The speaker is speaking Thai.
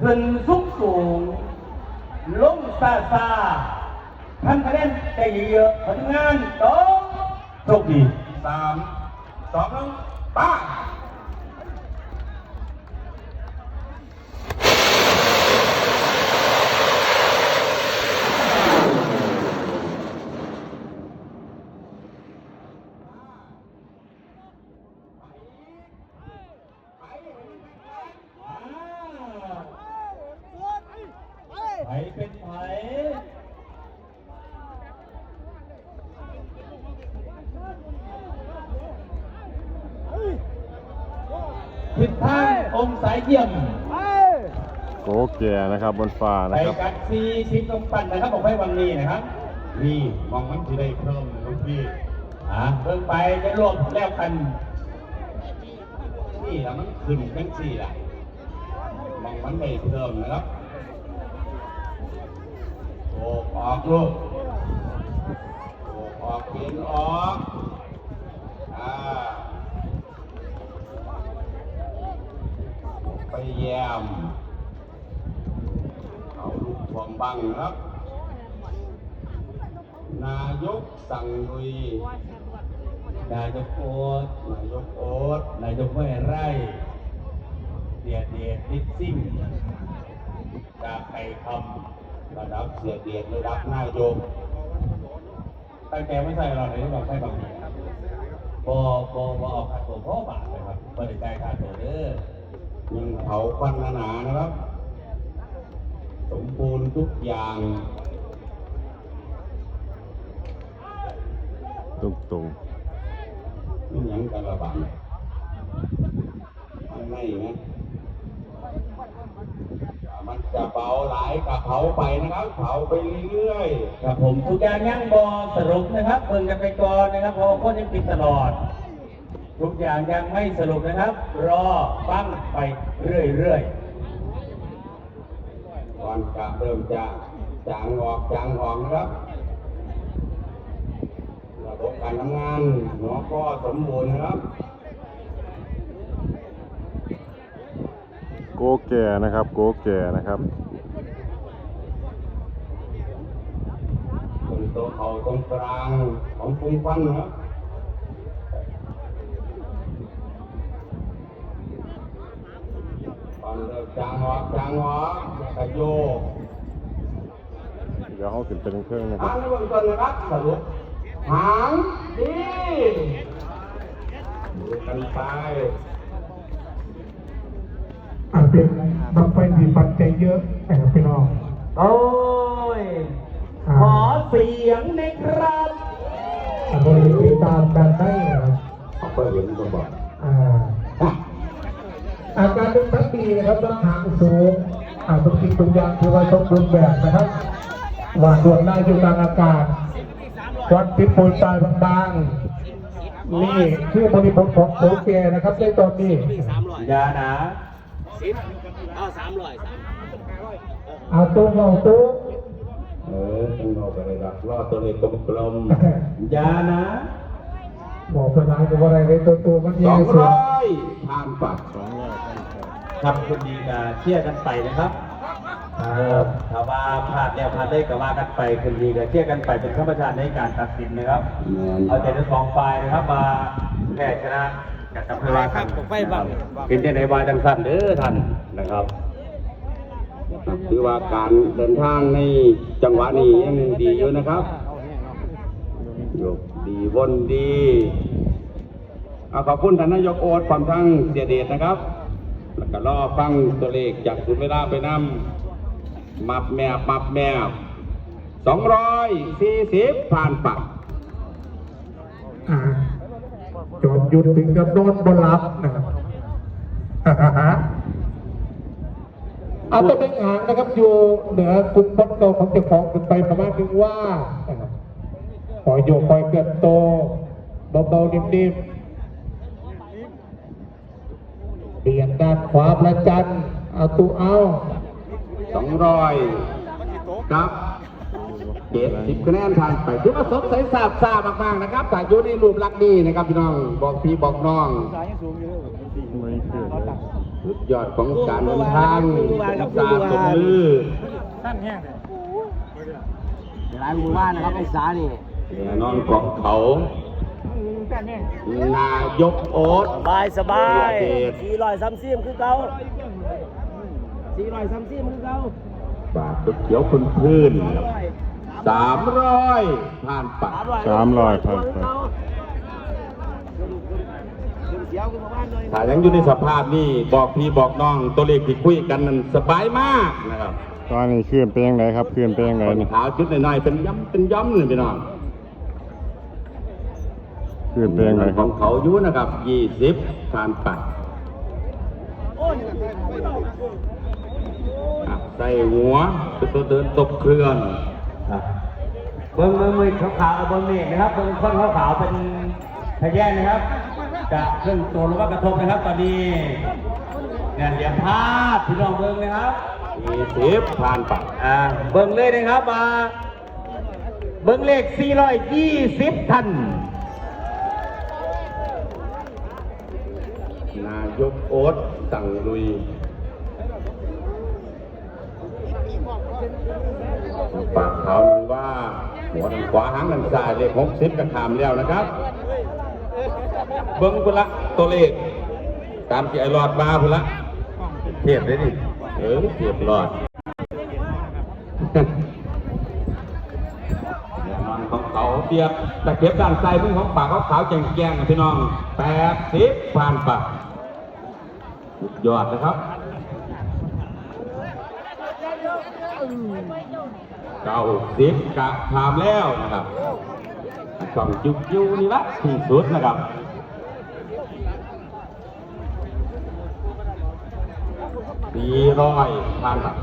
ขึ้นสูงสูงลงซาซาทำคะแนนได้เยอะผลงานโตโชคดีสามสองหนึ่งป้า ไผเป็นไผ ทิศทางองศาเยี่ยมโกแก่นะครับบนฟ้าไปนะครับ กัดซีชิดตรงปั่นนะครับบอกให้วังนี้นะครับนี่มองมันจะได้เพิ่มลูกพี่อ่าเพิ่งไปจะรวมแล้วกันนี่แล้วมันขึ้นกันสี่ละมองมันได้เพิ่มนะครับโอ้ออกลูกโอ้ออกเปลี่ยนออกอ่าไปแยมเอาลู วังนะครับ นายกสั่งลุยนายกโอ๊ตนายกโอ๊ตนายกไม่ไร่เดียดเดียดนิดซิ่งจากไข่คระดับเสียเดียดระดับนายกตั้งแต่ไม่ใช่เราเลยที่บอกใช่บางทีบอบอบอออกค่าตัวพ่อบาทเลยครับบริการค่าตัวเด้อยังเผาควันหนาๆนะครับ ทุกอย่างตุงตุงไม่หยังกันระบาดมันไม่นะมันจะเบาหลายกับเผาไปนะครับเผาไปเรื่อยครับผมทุกอย่างยังบอสรุปนะครับเพิ่งกันไปก่อนนะครับเพราะว่าคนยังปิดตลอด ทุกอย่างยังไม่สรุปนะครับ รอฟังไปเรื่อยๆ ก่อนจะเริ่มจะจางออกจางออกนะครับระบบการทำงานหัวข้อสมบูรณ์นะครับโกแก่นะครับ โกแก่นะครับตรงโต๊ะเขาตรงกลางของฟุ้งฟันนะครับตอนเริ่ม จางออกจางออกกระโยกเดี๋ยวเขาขึ้นไปเครื่องนะคหารับงในเบื้องต้นนะครับสรุปหางดีดูกันไป อาจเป็นบางไฟมีปัจจัยเยอะนะครับพี่น้องๆโอ้ย ขอเสียงหนะครับ อาจจะติดตามกันได้นะครับเอาเปิดเห็นก็บอกอ่าอาการเป็นทั้ง ดีนะครับต้องหางสูงอ่าทุกสิ่งทุกอย่างที่ว่าสมบูรณ์แบบนะครับหวานดวงได้อยู่กลางอากาศควันพิษโปรยปลายบางๆนี่คือบริบทของโคเกนะครับในตอนนี้อย่านะเอาตู้เอาตู้เออต้องเอาไปเลยครับรอตัวเลขกลมอย่านะบอกไปนายกับอะไรเลยตัวตัวมันๆสแย่องสุดร้อยผ่านปัด ครับคุณดีกับเชี่ยร์กันไปนะครับเออถ้าว่าพลาดแล้วพลาดได้ก็ว่ากันไปคุณดีกับเชี่ยร์กันไปเป็นข้าราชการในการตัดสินนะครับแมนเอาใจทั้งสองฝ่ายนะครับมาแพ้ชนะกับจำเลยว่ากันนะครับเป็นใจในวาจังสันเด้อท่านนะครับครับถือว่าการเดินทางในจังหวะนี้ยังดีอยู่นะครับยกดีวนดีเอาขอบคุณท่านนายกโอ๊ตความทั้งเสียเดชนะครับ แล้วก็รอฟังตัวเลขจากศูนย์เวลาไปนำมับแมบมับแมบสองร้อยสี่สิบผ่านปักอ่าจนหยุดถึงกับโดนบลับนะครับเอาตัวเป็นหางนะครับอยู่เหนือกลุ่มบนโตของเจ้าของขึ้นไปประมาณนึงว่าครับปล่อยโยกปล่อยเกิดโตเบาๆนิ่มๆ เปลี่ยนด้านขวาประจันเอาตูเอาสองร้อยครับเจ็ดสิบคะแนนผ่านไปถือว่าสดใสซาบซ่ามากๆนะครับแต่อยู่ในรูปลักษณ์นี้นะครับพี่น้องบอกพี่บอกน้องไม่ขึ้นเลยสุดยอดของการเดินทางตาตบมือหลายหมู่บ้านนะครับไอ้สานี่แน่นอนของเขา นายกโอ๊ตสบายสบายเดชสี่ร้อยสามสิบคือเก่าสี่ร้อยสามสิบคือเก่าปากตึกเขียวพื้นพื้นสามร้อยผ่านปากสามร้อยพันไปเสียวคือหมู่บ้านเลยถ้ายังอยู่ในสภาพนี้บอกพี่บอกน้องตัวเลขที่คุยกันนั้นสบายมากนะครับตอนนี้ขึ้นเป็นยังไงครับขึ้นเป็นยังไงคนนี่ขาวจุดน้อยๆเป็นย้ำเป็นย้ำเลยพี่น้อง ขึ้นเป็นยังไงคขรัอบงเขาอยู่นะครับยี่สิบผ่านปากอะใส่หัวเป็นตัวเดินตบเคลื่อนเบิ้งเบิ้งมือขาวๆเบิ้งเมฆนะครับเบิ้งคนขาวๆเป็นทะแยงนะครับ จะขึ้นตัวหรือว่ากระทบนะครับ ตอนนี้เนี่ยเหลี่ยมภาพพี่น้องเบิ้งนะครับ ยี่สิบผ่านปากอ่าเบิ้งเลยนะครับมาเบิ้งเลข 420 ท่าน นายกโอ๊ตสั่งลุยปากเขานั้นว่าหัวทางขวาหางทางซ้ายเลขหกสิบกระถามแล้วนะครับ เบิ้งพุละตัวเลขตามที่ไอ้รอดมาพุละเทียบเลยดิเออเทียบรอดของเขาเทียบแต่เก็บด้านซ้ายเพิ่งของปากเขาขาวแจ่งแจ้งๆนพี่น้องแปดสิบผ่านปาก สุดยอดนะครับเก้าสิบกะถามแล้วนะครับช่องจุกยูนี่ละที่สุดนะครับสี่ร้อยผ่านปาก